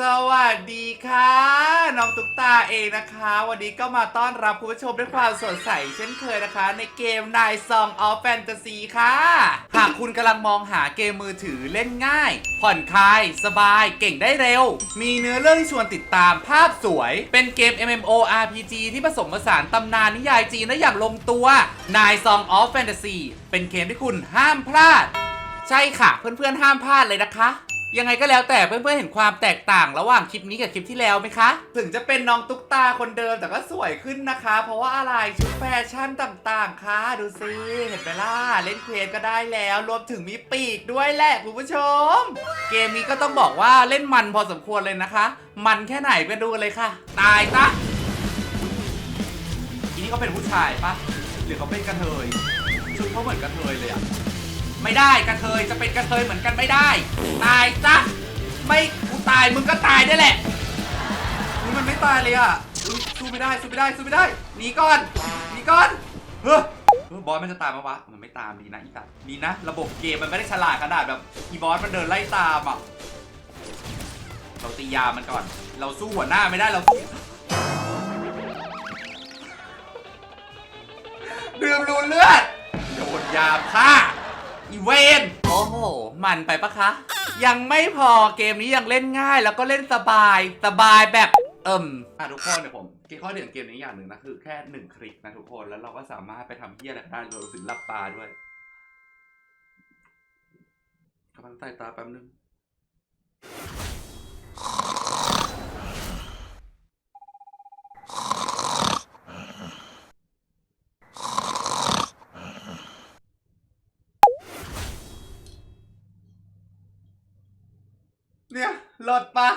สวัสดีค่ะน้องตุ๊กตาเองนะคะ วันนี้ก็มาต้อนรับคุณผู้ชมด้วยความสดใสเช่นเคยนะคะ ในเกม Nine Song of Fantasy ค่ะ หากคุณกำลังมองหาเกมมือถือเล่นง่าย ผ่อนคลาย สบายเก่งได้เร็ว มีเนื้อเรื่องที่ชวนติดตามภาพสวย เป็นเกม MMORPG ที่ผสมผสานตำนานนิยายจีนได้อย่างลงตัว Nine Song of Fantasy เป็นเกมที่คุณห้ามพลาด ใช่ค่ะ เพื่อนๆห้ามพลาดเลยนะคะ ยังไงก็แล้วแต่เพื่อนๆเห็นความแตกต่างระหว่างคลิปนี้กับคลิปที่แล้วไหมคะ ถึงจะเป็นน้องตุ๊กตาคนเดิมแต่ก็สวยขึ้นนะคะ เพราะว่าอะไรชุดแฟชั่นต่างๆ ค่ะ ดูสิเห็นไหมล่ะเล่นเควสก็ได้แล้วรวมถึงมีปีกด้วยแหละคุณผู้ชม เกมนี้ก็ต้องบอกว่าเล่นมันพอสมควรเลยนะคะ มันแค่ไหนไปดูเลยค่ะ ตายซะทีนี้เขาเป็นผู้ชายปะหรือเขาเป็นกระเทยชุดเขาเหมือนกระเทยเลยอะ ไม่ได้กระเทยจะเป็นกระเทยเหมือนกันไม่ได้ ตายซะไม่กูตายมึงก็ตายได้แหละนี่มันไม่ตายเลยอะอุ๊ยสู้ไม่ได้สู้ไม่ได้สู้ไม่ได้หนีก่อนหนีก่อนเฮ้ยเฮ้ยบอสมันจะตามมาวะมันไม่ตามดีนะอีสัตว์ดีนะ ระบบเกมมันไม่ได้ฉลาดขนาดแบบอีบอสมันเดินไล่ตามอะเราตียามันก่อน เราสู้หัวหน้าไม่ได้เราสู้ดื่มรูนเลือดโดนยาฆ่า อีเวนโอ้โห มันไปปะคะ ยังไม่พอเกมนี้ยังเล่นง่ายแล้วก็เล่นสบาย สบายแบบเอิ่มอะทุกคนเดี๋ยวผมเกมข้อเด่นเกมนี้อย่างหนึ่งนะคือแค่หนึ่งคลิกนะทุกคนแล้วเราก็สามารถไปทำเพี้ยอะไรก็ได้โดยถึงหลับตาด้วยกำลังใส่ตาแป๊บนึง ลดปะ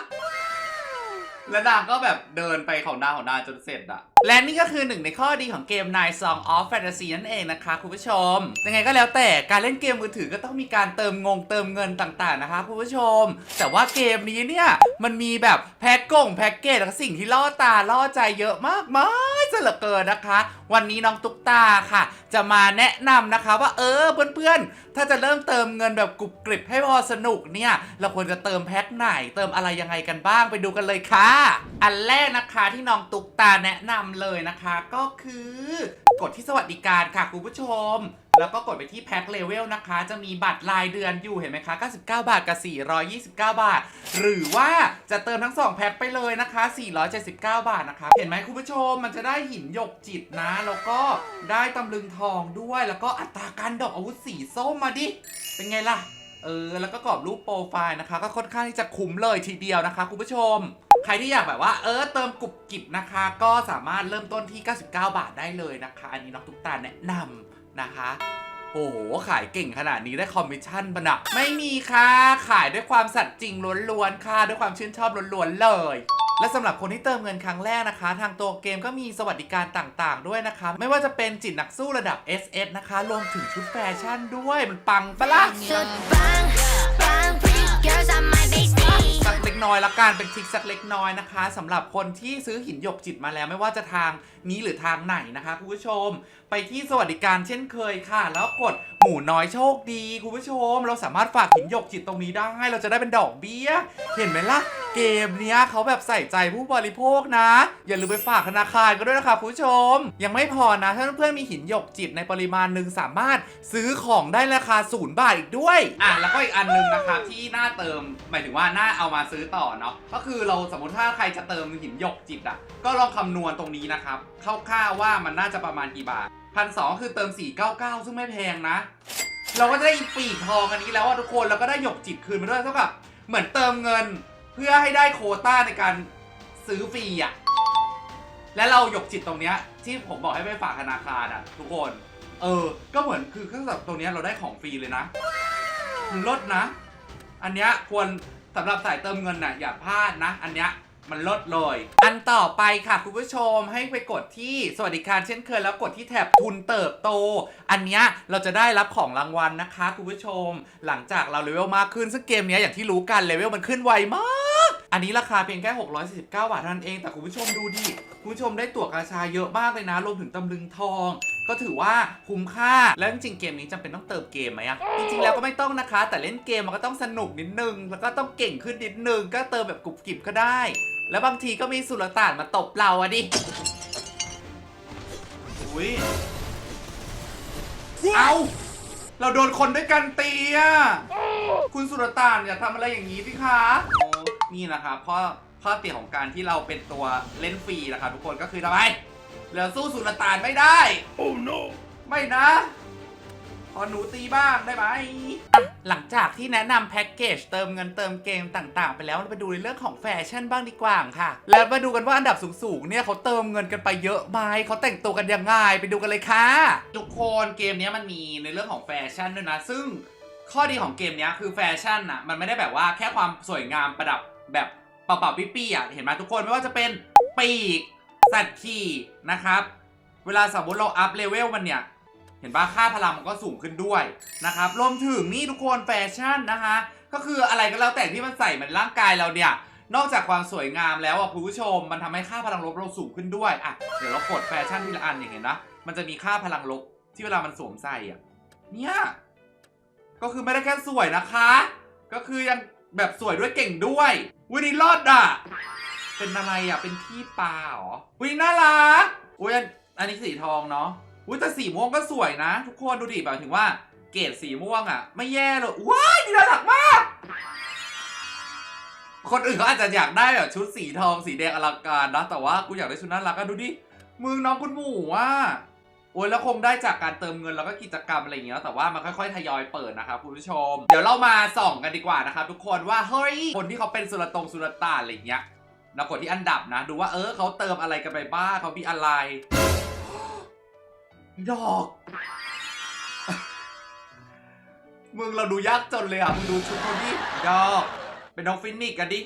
แล้วนางก็แบบเดินไปของนางของนางจนเสร็จอะและนี่ก็คือหนึ่งในข้อดีของเกม Nine Song of Fantasy นั่นเองนะคะคุณผู้ชม ยังไงก็แล้วแต่การเล่นเกมมือถือก็ต้องมีการเติมงงเติมเงินต่างๆนะคะคุณผู้ชม แต่ว่าเกมนี้เนี่ย มันมีแบบแพ็กกงแพ็กเกจและสิ่งที่ล่อตาล่อใจเยอะมากมายซะเหลือเกินนะคะ วันนี้น้องตุ๊กตาค่ะ จะมาแนะนำนะคะว่าเออเพื่อนๆ ถ้าจะเริ่มเติมเงินแบบกรุบกริบให้พอสนุกเนี่ย เราควรจะเติมแพ็คไหนเติมอะไรยังไงกันบ้างไปดูกันเลยค่ะอันแรกนะคะที่น้องตุ๊กตาแนะนำเลยนะคะ ก็คือกดที่สวัสดิการค่ะคุณผู้ชม แล้วก็กดไปที่แพ็คเลเวลนะคะ จะมีบัตรรายเดือนอยู่เห็นไหมคะ 99 บาทกับ 429 บาท หรือว่าจะเติมทั้ง 2 แพ็คไปเลยนะคะ 479 บาทนะคะ เห็นไหมคุณผู้ชมมันจะได้หินหยกจิตนะ แล้วก็ได้ตำลึงทองด้วย แล้วก็อัตราการดอกอาวุธสีส้มมาดิ เป็นไงล่ะ เออ แล้วก็กรอบรูปโปรไฟล์นะคะ ก็ค่อนข้างที่จะคุ้มเลยทีเดียวนะคะ คุณผู้ชม ใครที่อยากแบบว่าเออเติมกรุบกริบนะคะ ก็สามารถเริ่มต้นที่ 99 บาทได้เลยนะคะ อันนี้น้องตุ๊กตาแนะนำนะคะโอ้โห ขายเก่งขนาดนี้ได้คอมมิชชั่นปะนะไม่มีค่ะ ขายด้วยความสัตย์จริงล้วนๆค่ะ ด้วยความชื่นชอบล้วนๆเลย และสำหรับคนที่เติมเงินครั้งแรกนะคะ ทางตัวเกมก็มีสวัสดิการต่างๆ ด้วยนะคะ ไม่ว่าจะเป็นจิตนักสู้ระดับ SS นะคะ รวมถึงชุดแฟชั่นด้วย มันปังปะล่ะ น้อยละกันเป็นทริคสักเล็กน้อยนะคะสำหรับคนที่ซื้อหินหยกจิตมาแล้วไม่ว่าจะทางนี้หรือทางไหนนะคะคุณผู้ชม ไปที่สวัสดิการเช่นเคยค่ะ แล้วกดหมูน้อยโชคดีคุณผู้ชม เราสามารถฝากหินหยกจิตตรงนี้ได้ เราจะได้เป็นดอกเบี้ย เห็นไหมล่ะ เกมเนี้ยเขาแบบใส่ใจผู้บริโภคนะ อย่าลืมไปฝากธนาคารก็ด้วยนะคะคุณผู้ชม ยังไม่พอนะถ้าเพื่อนๆมีหินหยกจิตในปริมาณหนึ่งสามารถซื้อของได้ราคาศูนย์บาทอีกด้วยอะแล้วก็อีกอันนึงนะครับที่น่าเติมหมายถึงว่าน่าเอามาซื้อต่อเนาะก็คือเราสมมติถ้าใครจะเติมหินหยกจิตอะ ก็ลองคำนวณตรงนี้นะครับคร่าวๆว่ามันน่าจะประมาณกี่บาทพันสองคือเติม 499 ซึ่งไม่แพงนะ เราก็จะได้ปีกทองอันนี้แล้วอะทุกคนแล้วก็ได้หยกจิตคืนมาด้วยเท่ากับเหมือนเติมเงินเพื่อให้ได้โคต้าในการซื้อฟรีอะและเราหยกจิตตรงเนี้ยที่ผมบอกให้ไปฝากธนาคารอะ ทุกคน เออ ก็เหมือนคือเครื่องสับตรงเนี้ยเราได้ของฟรีเลยนะลดนะ อันเนี้ยควร สำหรับสายเติมเงินน่ะอย่าพลาดนะ อันเนี้ยมันลดเลย อันต่อไปค่ะคุณผู้ชมให้ไปกดที่สวัสดิการเช่นเคยแล้วกดที่แถบทุนเติบโต อันเนี้ยเราจะได้รับของรางวัลนะคะคุณผู้ชม หลังจากเราเลเวลมากขึ้นซึ่งเกมเนี้ยอย่างที่รู้กันเลเวลมันขึ้นไวมาก อันนี้ราคาเพียงแค่ 649 บาทเท่านั้นเอง แต่คุณผู้ชมดูดิ คุณผู้ชมได้ตั๋วกาชาเยอะมากเลยนะ รวมถึงตำลึงทอง ก็ถือว่าคุ้มค่า แล้วจริงๆเกมนี้จำเป็นต้องเติมเกมไหมอะจริงๆแล้วก็ไม่ต้องนะคะ แต่เล่นเกมมันก็ต้องสนุกนิดนึง แล้วก็ต้องเก่งขึ้นนิดนึง ก็เติมแบบกรุบกริบก็ได้ แล้วบางทีก็มีสุลต่านมาตบเราอะดิ อุ้ย เอา เราโดนคนด้วยกันตีอะคุณสุลต่านอย่าทำอะไรอย่างนี้สิคะโอ้ นี่นะครับข้อข้อเสียของการที่เราเป็นตัวเล่นฟรีนะครับทุกคนก็คือทำไมเราสู้สุลต่านไม่ได้ Oh no! ไม่นะขอหนูตีบ้างได้ไหม หลังจากที่แนะนำแพ็กเกจเติมเงินเติมเกมต่างๆ ไปแล้วเราไปดูในเรื่องของแฟชั่นบ้างดีกว่าค่ะ แล้วมาดูกันว่าอันดับสูงๆ เนี่ยเขาเติมเงินกันไปเยอะไหมเขาแต่งตัวกันยังไงไปดูกันเลยค่ะ ทุกคนเกมเนี้ยมันมีในเรื่องของแฟชั่นด้วยนะ ซึ่งข้อดีของเกมเนี้ยคือแฟชั่นอะมันไม่ได้แบบว่าแค่ความสวยงามประดับ แบบเป่าๆปี้ๆอะเห็นไหมทุกคนไม่ว่าจะเป็นปีกสัตว์ขี่นะครับ เวลาสมมติเราอัพเลเวลมันเนี่ย เห็นปะค่าพลังมันก็สูงขึ้นด้วยนะครับรวมถึงนี่ทุกคนแฟชั่นนะคะ ก็คืออะไรก็แล้วแต่ที่มันใส่มือนร่างกายเราเนี่ยนอกจากความสวยงามแล้วอะคุณผู้ชม มันทำให้ค่าพลังลบเราสูงขึ้นด้วยอะเดี๋ยวเรากดแฟชั่นทีละอันอย่างเห็นนะมันจะมีค่าพลังลบที่เวลามันสวมใส่อะเนี่ยก็คือไม่ได้แค่สวยนะคะ ก็คือยัง แบบสวยด้วยเก่งด้วยวินี่รอดอะ เป็นอะไรอะ เป็นขี้ปลาเหรอวิน่ารักอุ้ยอันนี้สีทองเนาะอุ้ยแต่สีม่วงก็สวยนะ ทุกคนดูดิแบบถึงว่าเกรดสีม่วงอะ ไม่แย่เลยว้ายนี่น่ารักมาก คนอื่นเขาอาจจะอยากได้แบบชุดสีทองสีแดงอลังการนะแต่ว่ากูอยากได้ชุดน่ารักอะดูดิมึงน้องคุณหมูอะ โอ้ยแล้วคงได้จากการเติมเงินแล้วก็กิจกรรมอะไรอย่างเงี้ยแต่ว่ามันค่อยๆทยอยเปิดนะครับคุณผู้ชม เดี๋ยวเรามาส่องกันดีกว่านะครับทุกคนว่าเฮ้ยคนที่เขาเป็นสุลตรงสุลต่านอะไรอย่างเงี้ยเรากดที่อันดับนะ ดูว่าเออเขาเติมอะไรกันไปบ้างเขามีอะไรดอกมึงเราดูยากจนเลยอะมึงดูชุดเขาดิดอกเป็นน้องฟินิกกันดิ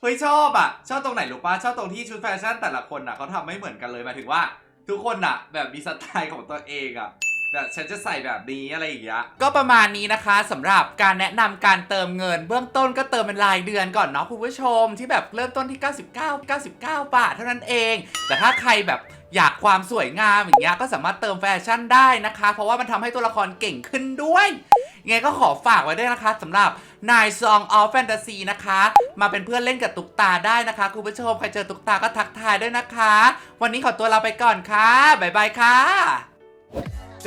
เฮ้ยชอบอะ ชอบตรงไหนหรู้ปะชอบตรงที่ชุดแฟชั่นแต่ละคนอะเขาทำไม่เหมือนกันเลยหมายถึงว่า ทุกคนอะแบบมีสไตล์ของตัวเองอะแบบฉันจะใส่แบบนี้อะไรอย่างเงี้ย ก็ประมาณนี้นะคะสำหรับการแนะนำการเติมเงิน เบื้องต้นก็เติมเป็นรายเดือนก่อนเนาะคุณผู้ชมที่แบบเริ่มต้นที่ 99 99 บาทเท่านั้นเอง แต่ถ้าใครแบบอยากความสวยงามอย่างเงี้ยก็สามารถเติมแฟชั่นได้นะคะ เพราะว่ามันทำให้ตัวละครเก่งขึ้นด้วยยังไงก็ขอฝากไว้ด้วยนะคะสำหรับ Nine Song of Fantasy นะคะ มาเป็นเพื่อนเล่นกับตุ๊กตาได้นะคะ คุณผู้ชม ใครเจอตุ๊กตาก็ทักทายด้วยนะคะ วันนี้ขอตัวลาไปก่อนค่ะบ๊ายบายค่ะ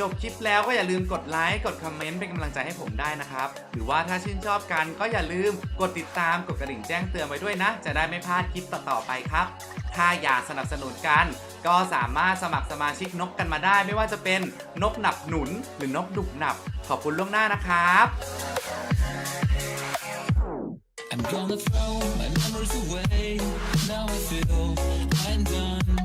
จบคลิปแล้วก็อย่าลืมกดไลค์กดคอมเมนต์เป็นกำลังใจให้ผมได้นะครับ หรือว่าถ้าชื่นชอบกันก็อย่าลืมกดติดตามกดกระดิ่งแจ้งเตือนไว้ด้วยนะ จะได้ไม่พลาดคลิปต่อๆไปครับถ้าอยากสนับสนุนกัน ก็สามารถสมัครสมาชิกนกกันมาได้ ไม่ว่าจะเป็นนกหนับหนุนหรือนกดุบหนับ ขอบคุณล่วงหน้านะครับ I'm gonna throw my memories away. Now I feel I'm done.